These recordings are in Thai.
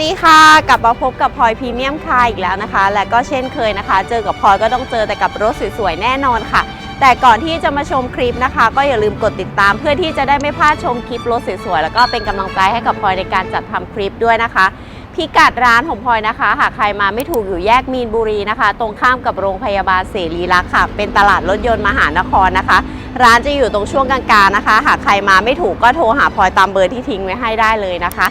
สวัสดีค่ะ กลับมาพบกับพลอยพรีเมียมคาร์อีกแล้วนะคะ และก็เช่นเคยนะคะ เจอกับพลอยก็ต้องเจอแต่กับรถสวยๆแน่นอนค่ะ แต่ก่อนที่จะมาชมคลิปนะคะ ก็อย่าลืมกดติดตาม เพื่อที่จะได้ไม่พลาดชมคลิปรถสวยๆแล้วก็เป็นกำลังใจให้กับพลอยในการจัดทำคลิปด้วยนะคะพิกัดร้านของพลอยนะคะ หากใครมาไม่ถูกอยู่แยกมีนบุรีนะคะ ตรงข้ามกับโรงพยาบาลเสรีรักค่ะ เป็นตลาดรถยนต์มหานครนะคะ ร้านจะอยู่ตรงช่วงกลางๆนะคะ หากใครมาไม่ถูกก็โทรหาพลอยตามเบอร์ที่ทิ้งไว้ให้ได้เลยนะคะ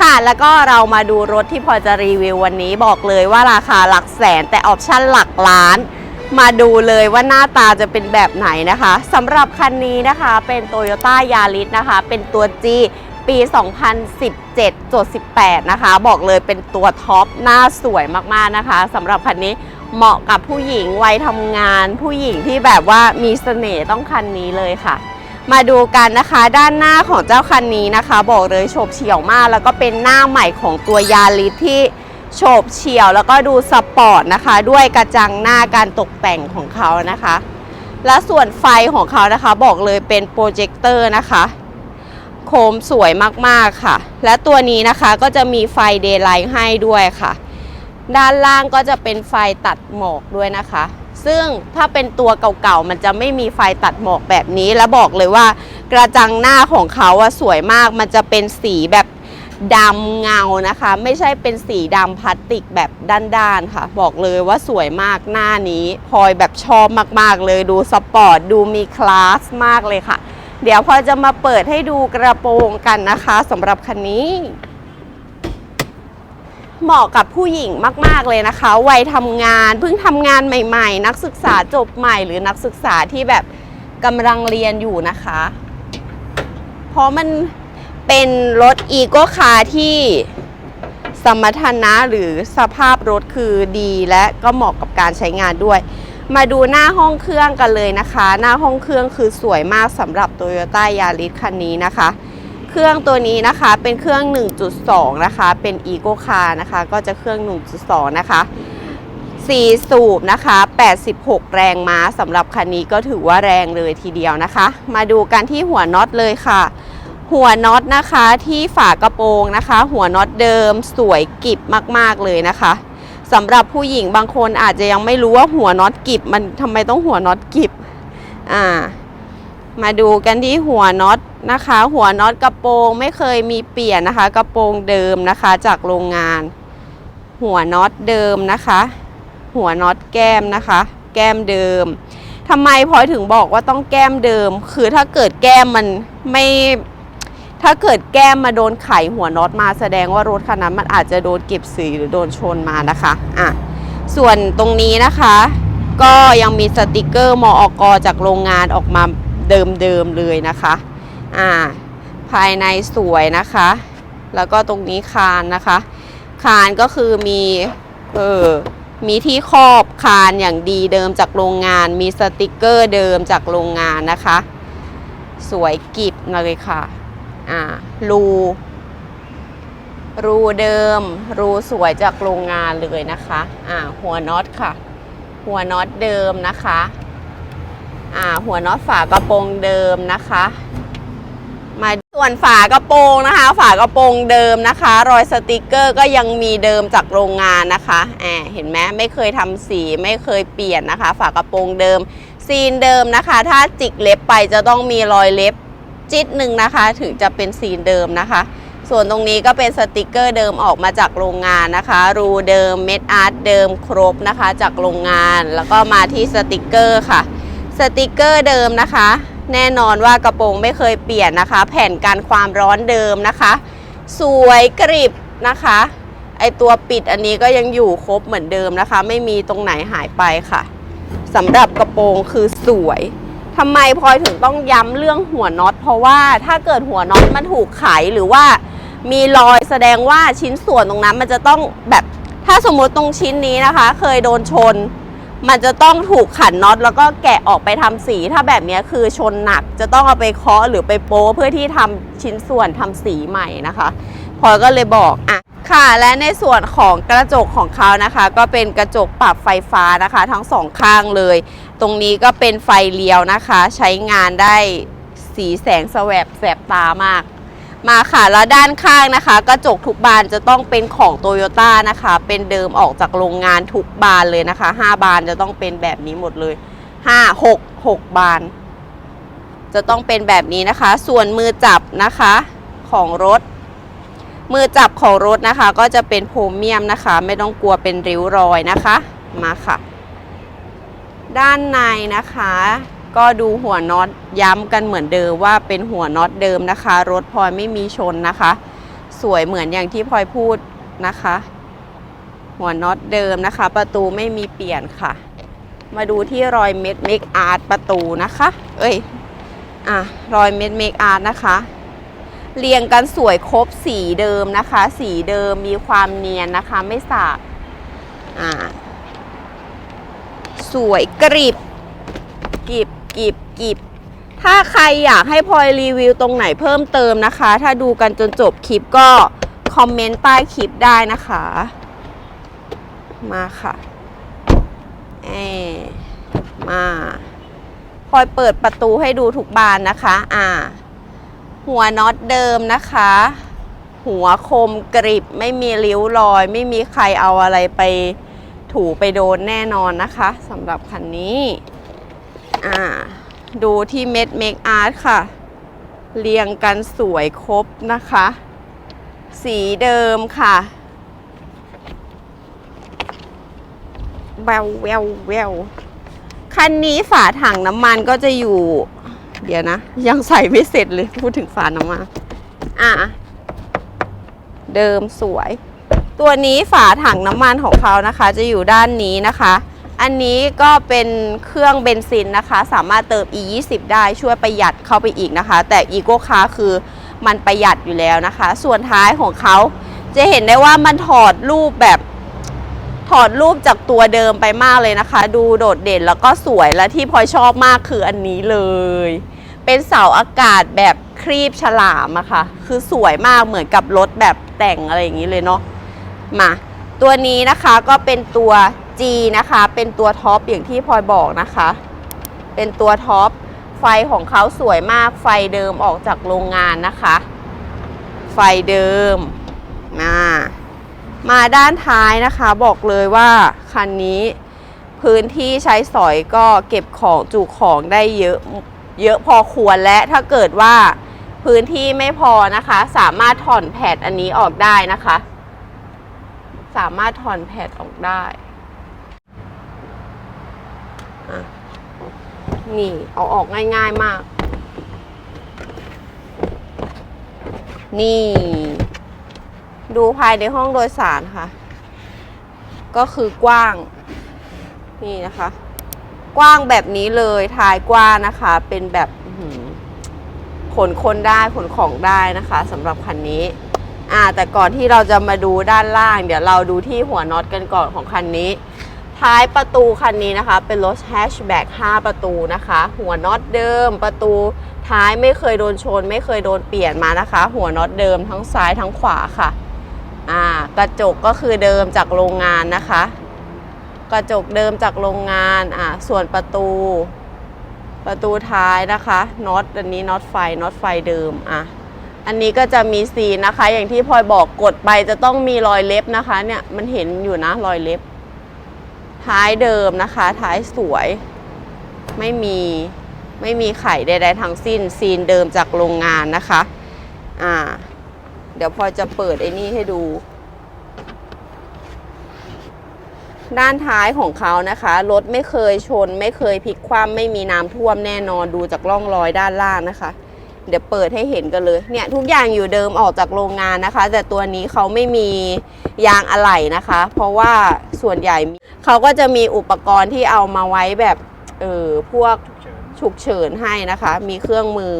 ค่ะ แล้วก็เรามาดูรถที่พอจะรีวิววันนี้บอกเลยว่าราคาหลักแสนแต่ออปชั่นหลักล้าน มาดูเลยว่าหน้าตาจะเป็นแบบไหนนะคะสำหรับคันนี้นะคะเป็น Toyota Yaris นะคะ เป็นตัว G ปี 2017จด18 นะคะ บอกเลยเป็นตัวท็อปหน้าสวยมากๆนะคะสำหรับคันนี้เหมาะกับผู้หญิงวัยทำงาน ผู้หญิงที่แบบว่ามีเสน่ห์ต้องคันนี้เลยค่ะ มาดูกันนะคะด้านหน้าของเจ้าคันนี้นะคะ บอกเลยโฉบเฉี่ยวมาก แล้วก็เป็นหน้าใหม่ของตัวยาริสที่โฉบเฉี่ยวแล้วก็ดูสปอร์ตนะคะ ด้วยกระจังหน้าการตกแต่งของเขานะคะ และส่วนไฟของเขานะคะบอกเลยเป็นโปรเจคเตอร์นะคะ โคมสวยมากๆค่ะ และตัวนี้นะคะก็จะมีไฟเดย์ไลท์ให้ด้วยค่ะ ด้านล่างก็จะเป็นไฟตัดหมอกด้วยนะคะ ซึ่งถ้าเป็นตัวเก่าๆ มันจะไม่มีไฟตัดหมอกแบบนี้ แล้วบอกเลยว่ากระจังหน้าของเขาอะสวยมาก มันจะเป็นสีแบบดำเงานะคะ ไม่ใช่เป็นสีดำพลาสติกแบบด้านๆค่ะ บอกเลยว่าสวยมากหน้านี้พลอยแบบชอบมากๆเลยดูสปอร์ตดูมีคลาสมากเลยค่ะ เดี๋ยวพลอยจะมาเปิดให้ดูกระโปรงกันนะคะสำหรับคันนี้ เหมาะกับผู้หญิงมาก ๆ เลยนะคะ วัยทำงานเพิ่งทำงานใหม่ ๆ นักศึกษาจบใหม่หรือนักศึกษาที่แบบกำลังเรียนอยู่นะคะ เพราะมันเป็นรถอีโกคาร์ที่สมรรถนะหรือสภาพรถคือดีและก็เหมาะกับการใช้งานด้วย มาดูหน้าห้องเครื่องกันเลยนะคะ หน้าห้องเครื่องคือสวยมากสำหรับ Toyota Yaris คันนี้นะคะ เครื่องตัวนี้นะคะเป็นเครื่อง 1.2 นะคะ เป็น Eco Car นะคะ ก็จะเครื่อง 1.2 นะคะ4สูบนะคะ 86 แรงม้าสำหรับคันนี้ก็ถือว่าแรงเลยทีเดียวนะคะ มาดูกันที่หัวน็อตเลยค่ะ หัวน็อตนะคะที่ฝากระโปรงนะคะ หัวน็อตเดิมสวยกิบมากๆเลยนะคะสำหรับผู้หญิงบางคนอาจจะยังไม่รู้ว่าหัวน็อตกิบมันทำไมต้องหัวน็อตกิบอ่ามาดูกันที่หัวน็อต นะคะ หัวน็อตกระโปรงไม่เคยมีเปลี่ยนนะคะ กระโปรงเดิมนะคะจากโรงงาน หัวน็อตเดิมนะคะ หัวน็อตแก้มนะคะ แก้มเดิมทำไมพลอยถึงบอกว่าต้องแก้มเดิม คือถ้าเกิดแก้มมันไม่ถ้าเกิดแก้มมาโดนไขหัวน็อตมาแสดงว่ารถคันนั้นมันอาจจะโดนเก็บสีหรือโดนชนมานะคะอะส่วนตรงนี้นะคะ ก็ยังมีสติกเกอร์มออกจากโรงงานออกมาเดิมๆเลยนะคะ อ่าภายในสวยนะคะ แล้วก็ตรงนี้คานนะคะ คานก็คือมีเออมีที่ครอบคานอย่างดีเดิมจากโรงงาน มีสติกเกอร์เดิมจากโรงงานนะคะ สวยกิบเลยค่ะอ่ารูรูเดิม รูสวยจากโรงงานเลยนะคะอ่าหัวน็อตค่ะ หัวน็อตเดิมนะคะอ่าหัวน็อตฝากระโปรงเดิมนะคะ ส่วนฝากระโปรงนะคะ ฝากระโปรงเดิมนะคะ รอยสติกเกอร์ก็ยังมีเดิมจากโรงงานนะคะแอบเห็นไหมไม่เคยทำสีไม่เคยเปลี่ยนนะคะ ฝากระโปรงเดิม ซีนเดิมนะคะ ถ้าจิกเล็บไปจะต้องมีรอยเล็บจิตหนึ่งนะคะ ถึงจะเป็นซีนเดิมนะคะ ส่วนตรงนี้ก็เป็นสติกเกอร์เดิมออกมาจากโรงงานนะคะ รูเดิมเม็ดอาร์ตเดิมครบนะคะ จากโรงงาน แล้วก็มาที่สติกเกอร์ค่ะ สติกเกอร์เดิมนะคะ แน่นอนว่ากระโปรงไม่เคยเปลี่ยนนะคะ แผ่นกันความร้อนเดิมนะคะ สวยกริบนะคะ ไอตัวปิดอันนี้ก็ยังอยู่ครบเหมือนเดิมนะคะ ไม่มีตรงไหนหายไปค่ะสำหรับกระโปรงคือสวยทำไมพลอยถึงต้องย้ำเรื่องหัวน็อต เพราะว่าถ้าเกิดหัวน็อตมันถูกไขหรือว่ามีรอยแสดงว่าชิ้นส่วนตรงนั้นมันจะต้องแบบถ้าสมมติตรงชิ้นนี้นะคะ เคยโดนชน มันจะต้องถูกขันน็อตแล้วก็แกะออกไปทำสี ถ้าแบบนี้คือชนหนักจะต้องเอาไปเคาะหรือไปโป้เพื่อที่ทำชิ้นส่วนทำสีใหม่นะคะพลอยก็เลยบอกอะค่ะ และในส่วนของกระจกของเขานะคะ ก็เป็นกระจกปรับไฟฟ้านะคะ ทั้งสองข้างเลย ตรงนี้ก็เป็นไฟเลี้ยวนะคะ ใช้งานได้สีแสงแสวบแสบตามาก มาค่ะแล้วด้านข้างนะคะ กระจกทุกบานจะต้องเป็นของโตโยต้านะคะ เป็นเดิมออกจากโรงงานทุกบานเลยนะคะ 5 บานจะต้องเป็นแบบนี้หมดเลย5 6 6 บาน จะต้องเป็นแบบนี้นะคะ ส่วนมือจับนะคะของรถ มือจับของรถนะคะ ก็จะเป็นโพรเมียมนะคะ ไม่ต้องกลัวเป็นริ้วรอยนะคะมาค่ะ ด้านในนะคะ ก็ดูหัวน็อตย้ำกันเหมือนเดิมว่าเป็นหัวน็อตเดิมนะคะ รถพลอยไม่มีชนนะคะ สวยเหมือนอย่างที่พลอยพูดนะคะ หัวน็อตเดิมนะคะ ประตูไม่มีเปลี่ยนค่ะ มาดูที่รอยเม็ดเมกอาร์ตประตูนะคะ เอ้ยอะรอยเม็ดเมกอาร์ตนะคะ เรียงกันสวยครบสีเดิมนะคะ สีเดิมมีความเนียนนะคะ ไม่สากอ่าสวยกริบกริบ กิบกิบถ้าใครอยากให้พลอยรีวิวตรงไหนเพิ่มเติมนะคะ ถ้าดูกันจนจบคลิปก็คอมเมนต์ใต้คลิปได้นะคะ มาค่ะเอมาพลอยเปิดประตูให้ดูทุกบานนะคะ อ่า หัวน็อตเดิมนะคะ หัวคมกริบไม่มีริ้วรอย ไม่มีใครเอาอะไรไปถูไปโดนแน่นอนนะคะสำหรับคันนี้ อ่า ดูที่เม็ดเมคอาร์ตค่ะ เรียงกันสวยครบนะคะ สีเดิมค่ะ แววแววแววคันนี้ฝาถังน้ำมันก็จะอยู่ เดี๋ยวนะ ยังใส่ไม่เสร็จเลย พูดถึงฝาน้ำมันอะ เดิมสวย ตัวนี้ฝาถังน้ำมันของเขานะคะ จะอยู่ด้านนี้นะคะ อันนี้ก็เป็นเครื่องเบนซินนะคะ สามารถเติม e 2 0ได้ช่วยประหยัดเข้าไปอีกนะคะ แต่ e c o Car คือมันประหยัดอยู่แล้วนะคะ ส่วนท้ายของเขาจะเห็นได้ว่ามันถอดรูปแบบถอดรูปจากตัวเดิมไปมากเลยนะคะ ดูโดดเด่นแล้วก็สวยและที่พลอยชอบมากคืออันนี้เลย เป็นเสาอากาศแบบครีบฉลามอะค่ะ คือสวยมากเหมือนกับรถแบบแต่งอะไรอย่างนี้เลยเนาะมาตัวนี้นะคะก็เป็นตัว G นะคะ เป็นตัวท็อปอย่างที่พลอยบอกนะคะ เป็นตัวท็อป ไฟของเขาสวยมาก ไฟเดิมออกจากโรงงานนะคะ ไฟเดิม มา มาด้านท้ายนะคะ บอกเลยว่าคันนี้พื้นที่ใช้สอยก็เก็บของจุของได้เยอะเยอะพอควรและถ้าเกิดว่าพื้นที่ไม่พอนะคะ สามารถถอนแผดอันนี้ออกได้นะคะ สามารถถอนแผดออกได้อะ นี่เอาออกง่ายๆมาก นี่ ดูภายในห้องโดยสารค่ะ ก็คือกว้าง นี่นะคะ กว้างแบบนี้เลยท้ายกว้างนะคะ เป็นแบบขนคนได้ขนของได้นะคะสำหรับคันนี้อ่าแต่ก่อนที่เราจะมาดูด้านล่าง เดี๋ยวเราดูที่หัวน็อตกันก่อนของคันนี้ ท้ายประตูคันนี้นะคะ เป็นรถแฮชแบ็ก5ประตูนะคะ หัวน็อตเดิมประตูท้ายไม่เคยโดนชน ไม่เคยโดนเปลี่ยนมานะคะ หัวน็อตเดิมทั้งซ้ายทั้งขวาค่ะอ่ากระจกก็คือเดิมจากโรงงานนะคะ กระจกเดิมจากโรงงานอ่าส่วนประตู ประตูท้ายนะคะน็อตอันนี้น็อตไฟน็อตไฟเดิมอะอันนี้ก็จะมีซีนนะคะ อย่างที่พลอยบอกกดไปจะต้องมีรอยเล็บนะคะเนี่ยมันเห็นอยู่นะรอยเล็บ ท้ายเดิมนะคะ ท้ายสวย ไม่มีไม่มีไข่ใดๆทั้งสิ้น ซีนเดิมจากโรงงานนะคะ อ่า เดี๋ยวพอจะเปิดไอ้นี่ให้ดู ด้านท้ายของเขานะคะ รถไม่เคยชน ไม่เคยพลิกคว่ำไม่มีน้ำท่วมแน่นอนดูจากร่องรอยด้านล่างนะคะ เดี๋ยวเปิดให้เห็นกันเลย เนี่ยทุกอย่างอยู่เดิมออกจากโรงงานนะคะ แต่ตัวนี้เขาไม่มียางอะไหล่นะคะ เพราะว่าส่วนใหญ่ เขาก็จะมีอุปกรณ์ที่เอามาไว้แบบเออพวกฉุกเฉินให้นะคะ มีเครื่องมือ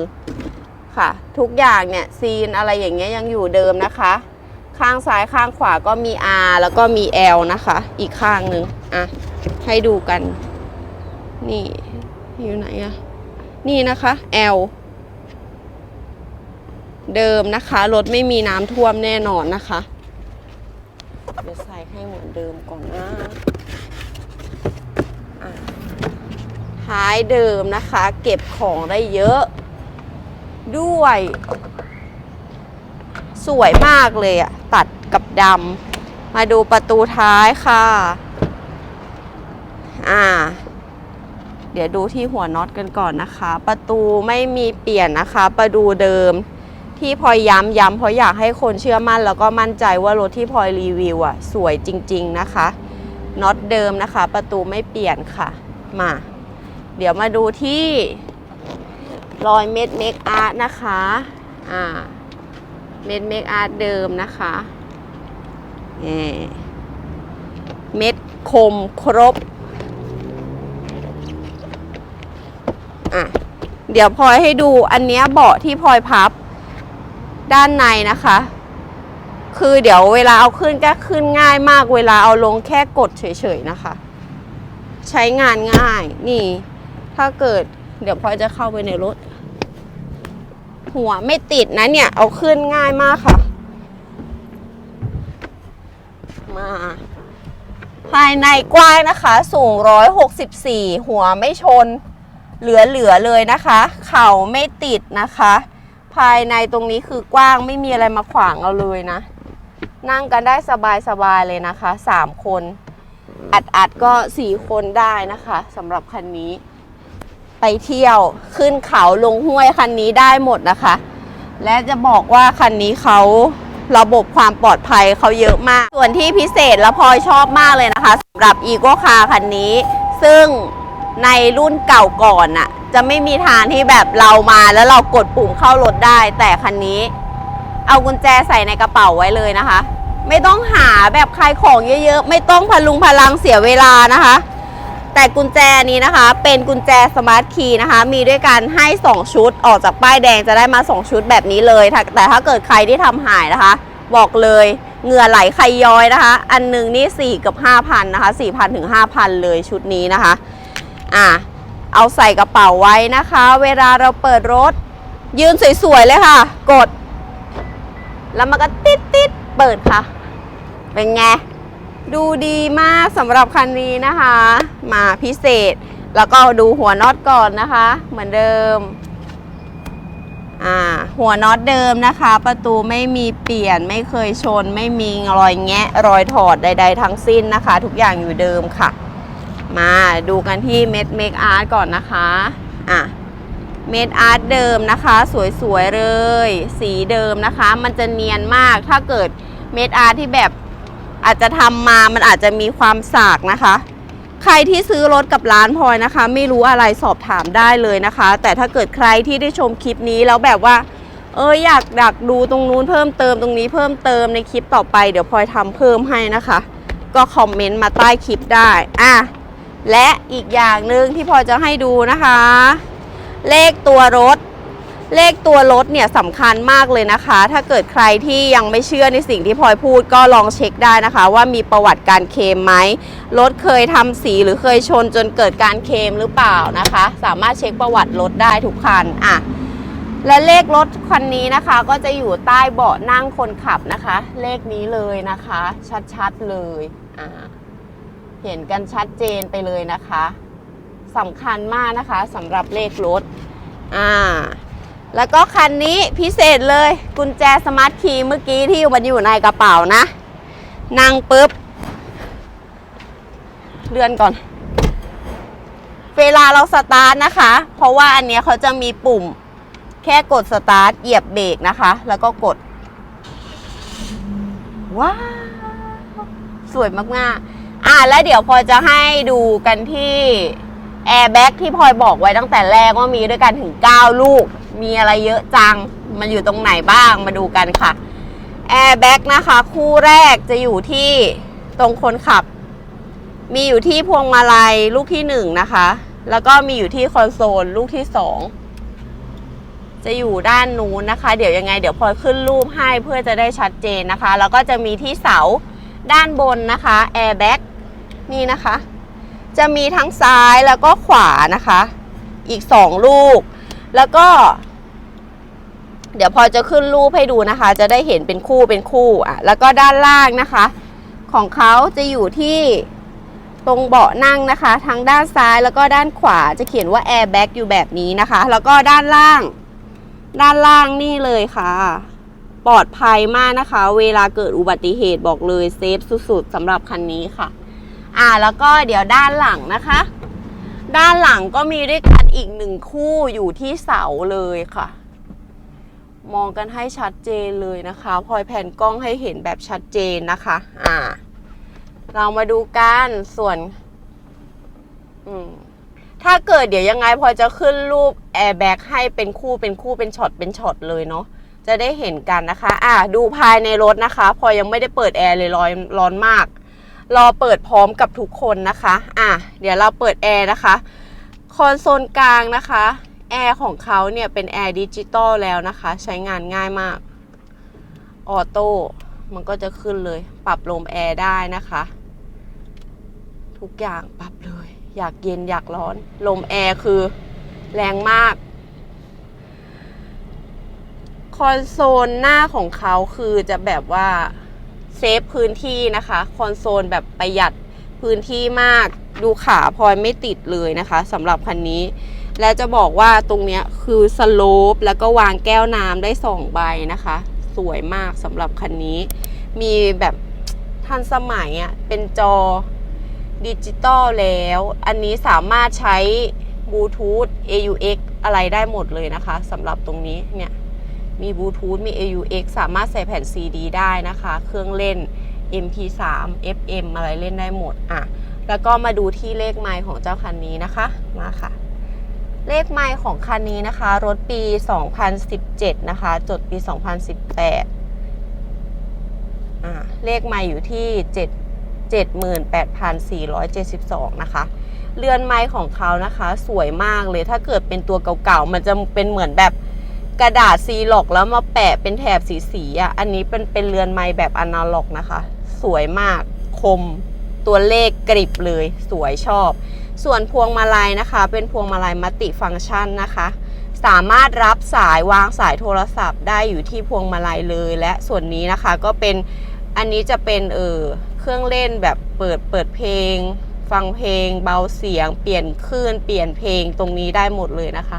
ค่ะ ทุกอย่างเนี่ยซีนอะไรอย่างเงี้ยยังอยู่เดิมนะคะ ข้างซ้ายข้างขวาก็มี R แล้วก็มี L นะคะ อีกข้างหนึ่งอะให้ดูกัน นี่อยู่ไหนอะนี่นะคะ L เดิมนะคะรถไม่มีน้ำท่วมแน่นอนนะคะ เดี๋ยวใส่ให้เหมือนเดิมก่อนนะอะ ท้ายเดิมนะคะ เก็บของได้เยอะ ด้วย สวยมากเลยอะตัดกับดำมาดูประตูท้ายค่ะ อ่า เดี๋ยวดูที่หัวน็อตกันก่อนนะคะ ประตูไม่มีเปลี่ยนนะคะ ประตูเดิมที่พลอยย้ำย้ำเพราะอยากให้คนเชื่อมั่น แล้วก็มั่นใจว่ารถที่พลอยรีวิวอะ สวยจริง ๆ นะคะน็อตเดิมนะคะ ประตูไม่เปลี่ยนค่ะ มา เดี๋ยวมาดูที่รอยเม็ดเมคอาร์ตนะคะ อ่า เม็ดเมคอาร์ตเดิมนะคะเม็ดคมครบ อะ เดี๋ยวพลอยให้ดูอันเนี้ยเบาะที่พลอยพับด้านในนะคะ คือเดี๋ยวเวลาเอาขึ้นก็ขึ้นง่ายมาก เวลาเอาลงแค่กดเฉยๆนะคะ ใช้งานง่ายนี่ ถ้าเกิดเดี๋ยวพลอยจะเข้าไปในรถ หัวไม่ติดนะเนี่ย เอาขึ้นง่ายมากค่ะ มา ภายในกว้างนะคะ สูง 164 หัวไม่ชน เหลือๆเลยนะคะ เข่าไม่ติดนะคะ ภายในตรงนี้คือกว้างไม่มีอะไรมาขวางเอาเลยนะ นั่งกันได้สบายๆเลยนะคะ 3 คน อัดๆก็ 4 คนได้นะคะสำหรับคันนี้ ไปเที่ยวขึ้นเขาลงห้วยคันนี้ได้หมดนะคะ และจะบอกว่าคันนี้เขาระบบความปลอดภัยเขาเยอะมาก ส่วนที่พิเศษและพลอยชอบมากเลยนะคะสำหรับ e โ o คาคันนี้ ซึ่งในรุ่นเก่าก่อนน่ะ จะไม่มีทางที่แบบเรามาแล้วเรากดปุ่มเข้ารถได้ แต่คันนี้ เอากุญแจใส่ในกระเป๋าไว้เลยนะคะ ไม่ต้องหาแบบคลายของเยอะๆ ไม่ต้องพลุงพลังเสียเวลานะคะ แต่กุญแจนี้นะคะ เป็นกุญแจสมาร์ทคีย์นะคะ มีด้วยกันให้ 2 ชุดออกจากป้ายแดงจะได้มา 2 ชุดแบบนี้เลยแต่ถ้าเกิดใครที่ทำหายนะคะ บอกเลยเหงื่อไหลใครย้อยนะคะ อันหนึงนี่ 4 กับ 5,000 นะคะ 4,000 ถึง 5,000 เลยชุดนี้นะคะ อะ เอาใส่กระเป๋าไว้นะคะ เวลาเราเปิดรถ ยืนสวยๆเลยค่ะ กด แล้วมันก็ติดติดๆเปิดค่ะ เป็นไง ดูดีมากสำหรับคันนี้นะคะ มาพิเศษ แล้วก็ดูหัวน็อตก่อนนะคะ เหมือนเดิม อ่า หัวน็อตเดิมนะคะ ประตูไม่มีเปลี่ยนไม่เคยชน ไม่มีรอยแงะ รอยถอดใด ๆ ทั้งสิ้นนะคะ ทุกอย่างอยู่เดิมค่ะ มาดูกันที่เม็ดเมคอาร์ตก่อนนะคะ อะเม็ดอาร์ตเดิมนะคะ สวยๆเลย สีเดิมนะคะ มันจะเนียนมากถ้าเกิดเม็ดอาร์ตที่แบบ อาจจะทำมามันอาจจะมีความสากนะคะ ใครที่ซื้อรถกับร้านพลอยนะคะ ไม่รู้อะไรสอบถามได้เลยนะคะ แต่ถ้าเกิดใครที่ได้ชมคลิปนี้แล้วแบบว่า เอออยากดักดูตรงนู้นเพิ่มเติมตรงนี้เพิ่มเติมในคลิปต่อไปเดี๋ยวพลอยทำเพิ่มให้นะคะ ก็คอมเมนต์มาใต้คลิปได้อะและอีกอย่างหนึ่งที่พลอยจะให้ดูนะคะ เลขตัวรถ เลขตัวรถเนี่ยสำคัญมากเลยนะคะ ถ้าเกิดใครที่ยังไม่เชื่อในสิ่งที่พลอยพูดก็ลองเช็คได้นะคะ ว่ามีประวัติการเคมไหมรถเคยทำสีหรือเคยชนจนเกิดการเคมหรือเปล่านะคะ สามารถเช็คประวัติรถได้ทุกคันอะและเลขรถคันนี้นะคะ ก็จะอยู่ใต้เบาะนั่งคนขับนะคะ เลขนี้เลยนะคะ ชัดๆเลยอ่าเห็นกันชัดเจนไปเลยนะคะสำคัญมากนะคะสำหรับเลขรถอ่า แล้วก็คันนี้พิเศษเลยกุญแจสมาร์ทคีย์เมื่อกี้ที่มันอยู่ในกระเป๋านะ นั่งปุ๊บเลื่อนก่อน เวลาเราสตาร์ทนะคะ เพราะว่าอันเนี้ยเขาจะมีปุ่ม แค่กดสตาร์ทเหยียบเบรกนะคะ แล้วก็กด ว้าว สวยมากๆ อะแล้วเดี๋ยวพลอยจะให้ดูกันที่แอร์แบ็กที่พลอยบอกไว้ตั้งแต่แรกว่ามีด้วยกันถึง 9 ลูก มีอะไรเยอะจัง มันอยู่ตรงไหนบ้างมาดูกันค่ะแอร์แบ็กนะคะ คู่แรกจะอยู่ที่ตรงคนขับ มีอยู่ที่พวงมาลัยลูกที่หนึ่งนะคะ แล้วก็มีอยู่ที่คอนโซลลูกที่สองจะอยู่ด้านนู้นนะคะ เดี๋ยวยังไง เดี๋ยวพลอยขึ้นรูปให้เพื่อจะได้ชัดเจนนะคะ แล้วก็จะมีที่เสาด้านบนนะคะแอร์แบ็กนี่นะคะ จะมีทั้งซ้ายแล้วก็ขวานะคะ อีกสองลูก แล้วก็ เดี๋ยวพอจะขึ้นรูปให้ดูนะคะ จะได้เห็นเป็นคู่เป็นคู่อะแล้วก็ด้านล่างนะคะ ของเขาจะอยู่ที่ตรงเบาะนั่งนะคะ ทั้งด้านซ้ายแล้วก็ด้านขวาจะเขียนว่า airbag อยู่แบบนี้นะคะ แล้วก็ด้านล่าง ด้านล่างนี่เลยค่ะ ปลอดภัยมากนะคะ เวลาเกิดอุบัติเหตุบอกเลยเซฟสุดๆสำหรับคันนี้ค่ะ อ่าแล้วก็เดี๋ยวด้านหลังนะคะ ด้านหลังก็มีด้วยกันอีกหนึ่งคู่อยู่ที่เสาเลยค่ะ มองกันให้ชัดเจนเลยนะคะพลอยแผ่นกล้องให้เห็นแบบชัดเจนนะคะอ่าเรามาดูกันส่วน อืมถ้าเกิดเดี๋ยวยังไงพลอยจะขึ้นรูปแอร์แบ็กให้เป็นคู่เป็นคู่เป็นช็อตเป็นช็อตเลยเนาะจะได้เห็นกันนะคะ อ่าดูภายในรถนะคะพลอยยังไม่ได้เปิดแอร์เลยร้อนร้อนมาก รอเปิดพร้อมกับทุกคนนะคะ อะ เดี๋ยวเราเปิดแอร์นะคะ คอนโซลกลางนะคะ แอร์ของเขาเนี่ยเป็นแอร์ดิจิตอลแล้วนะคะ ใช้งานง่ายมาก ออโต้ มันก็จะขึ้นเลย ปรับลมแอร์ได้นะคะ ทุกอย่างปรับเลย อยากเย็นอยากร้อน ลมแอร์คือแรงมาก คอนโซลหน้าของเขาคือจะแบบว่า เซฟพื้นที่นะคะ คอนโซลแบบประหยัดพื้นที่มาก ดูขาพลอยไม่ติดเลยนะคะสำหรับคันนี้ และจะบอกว่าตรงนี้คือสโลปแล้วก็วางแก้วน้ำได้สองใบนะคะ สวยมากสำหรับคันนี้ มีแบบทันสมัยอะ่ะเป็นจอดิจิตอลแล้ว อันนี้สามารถใช้บลูทูธ AUX อะไรได้หมดเลยนะคะสำหรับตรงนี้เนี่ย มีบลูทูธมี AUX สามารถใส่แผ่น CD ได้นะคะ เครื่องเล่น MP3 FM อะไรเล่นได้หมดอะแล้วก็มาดูที่เลขไมล์ของเจ้าคันนี้นะคะมาค่ะ เลขไมล์ของคันนี้นะคะ รถปี 2017 นะคะ จดปี 2018อ่าเลขไมล์อยู่ที่ 7 78,472 นะคะ เรือนไม้ของเขานะคะ สวยมากเลยถ้าเกิดเป็นตัวเก่าๆ มันจะเป็นเหมือนแบบ กระดาษซีล็อกแล้วมาแปะเป็นแถบสีๆอะ อันนี้เป็นเป็นเรือนไม้แบบอนาล็อกนะคะ สวยมากคมตัวเลขกริบเลยสวยชอบ ส่วนพวงมาลัยนะคะ เป็นพวงมาลัยมัติฟังก์ชันนะคะ สามารถรับสายวางสายโทรศัพท์ได้อยู่ที่พวงมาลัยเลย และส่วนนี้นะคะก็เป็นอันนี้จะเป็นเออเครื่องเล่นแบบเปิดเปิดเพลง ฟังเพลง เบาเสียง เปลี่ยนคลื่นเปลี่ยนเพลงตรงนี้ได้หมดเลยนะคะ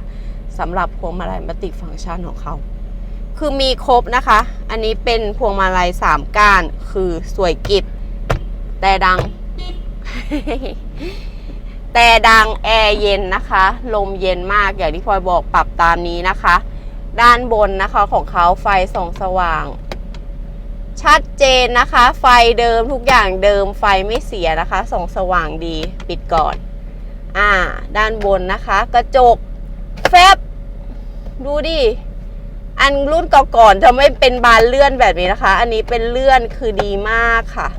สำหรับพวงมาลัยมัติฟังก์ชันของเขา คือมีครบนะคะ อันนี้เป็นพวงมาลัยสามก้านคือสวยกิบแต่ดัง แต่ดังแอร์เย็นนะคะ ลมเย็นมากอย่างที่พลอยบอกปรับตามนี้นะคะ ด้านบนนะคะของเขาไฟส่องสว่าง ชัดเจนนะคะ ไฟเดิมทุกอย่างเดิมไฟไม่เสียนะคะส่องสว่างดีปิดก่อน อ่า ด้านบนนะคะ กระจก แฟบดูดิ อันรุ่นก่อนๆจะไม่เป็นบานเลื่อนแบบนี้นะคะ อันนี้เป็นเลื่อนคือดีมากค่ะ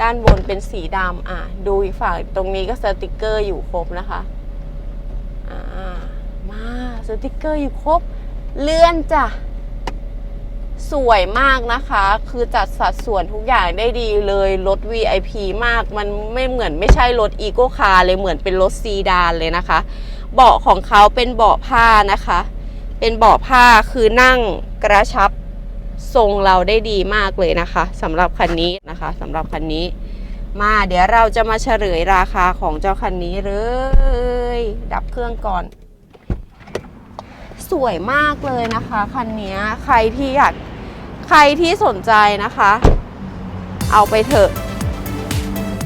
ด้านบนเป็นสีดำอะ ดูอีกฝั่งตรงนี้ก็สติกเกอร์อยู่ครบนะคะ อ่า มาสติกเกอร์อยู่ครบ เลื่อนจ้ะ สวยมากนะคะ คือจัดสัดส่วนทุกอย่างได้ดีเลย รถ VIP มาก มันไม่เหมือนไม่ใช่รถอีโก้คาร์เลยเหมือนเป็นรถซีดานเลยนะคะ เบาะของเขาเป็นเบาะผ้านะคะ เป็นเบาะผ้าคือนั่งกระชับทรงเราได้ดีมากเลยนะคะสำหรับคันนี้นะคะสำหรับคันนี้ มาเดี๋ยวเราจะมาเฉลยราคาของเจ้าคันนี้เลย ดับเครื่องก่อน สวยมากเลยนะคะคันนี้ใครที่อยากใครที่สนใจนะคะ เอาไปเถอะ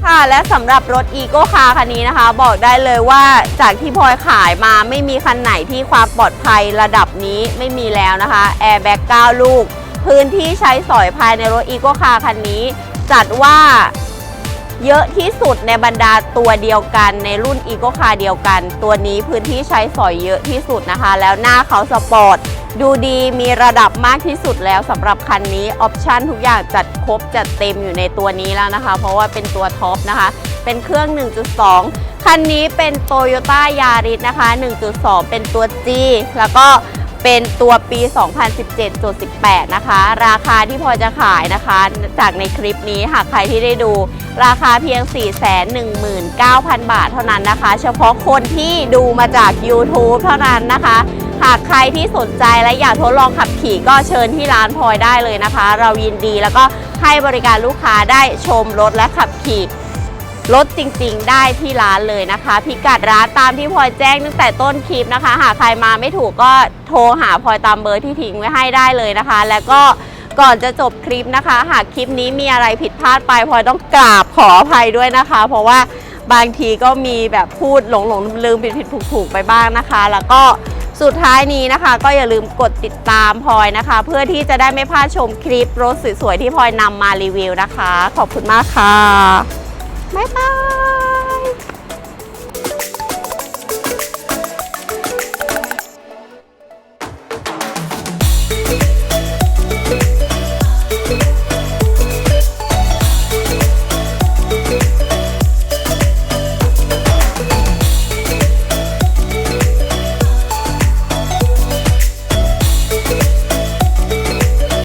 ค่ะ และสำหรับรถอีโก้คาคันนี้นะคะ บอกได้เลยว่าจากที่พลอยขายมาไม่มีคันไหนที่ความปลอดภัยระดับนี้ไม่มีแล้วนะคะแอร์แบ็ก9ลูก พื้นที่ใช้สอยภายในรถอีโก้คาคันนี้ จัดว่าเยอะที่สุดในบรรดาตัวเดียวกันในรุ่นอีโก้คาเดียวกัน ตัวนี้พื้นที่ใช้สอยเยอะที่สุดนะคะ แล้วหน้าเขาสปอร์ต ดูดีมีระดับมากที่สุดแล้วสำหรับคันนี้ออปชันทุกอย่างจัดครบจัดเต็มอยู่ในตัวนี้แล้วนะคะ เพราะว่าเป็นตัวท็อปนะคะ เป็นเครื่อง 1.2 คันนี้เป็น Toyota Yaris นะคะ 1.2 เป็นตัว G แล้วก็เป็นตัวปี 2017.18 นะคะ ราคาที่พอจะขายนะคะ จากในคลิปนี้หากใครที่ได้ดู ราคาเพียง 419,000 บาทเท่านั้นนะคะ เฉพาะคนที่ดูมาจาก YouTube เท่านั้นนะคะ หากใครที่สนใจและอยากทดลองขับขี่ก็เชิญที่ร้านพลอยได้เลยนะคะ เรายินดีแล้วก็ให้บริการลูกค้าได้ชมรถและขับขี่ลดจริงๆ ได้ที่ร้านเลยนะคะ พิกัดร้านตามที่พลอยแจ้งตั้งแต่ต้นคลิปนะคะ หากใครมาไม่ถูกก็โทรหาพลอยตามเบอร์ที่ทิ้งไว้ให้ได้เลยนะคะ แล้วก็ก่อนจะจบคลิปนะคะ หากคลิปนี้มีอะไรผิดพลาดไปพลอยต้องกราบขออภัยด้วยนะคะ เพราะว่าบางทีก็มีแบบพูดหลงหลงลืมผิดผิดถูกถูกๆไปบ้างนะคะ แล้วก็ สุดท้ายนี้นะคะ ก็อย่าลืมกดติดตามพลอยนะคะ เพื่อที่จะได้ไม่พลาดชมคลิปรถสวยๆที่พลอยนำมารีวิวนะคะ ขอบคุณมากค่ะ บ๊ายบาย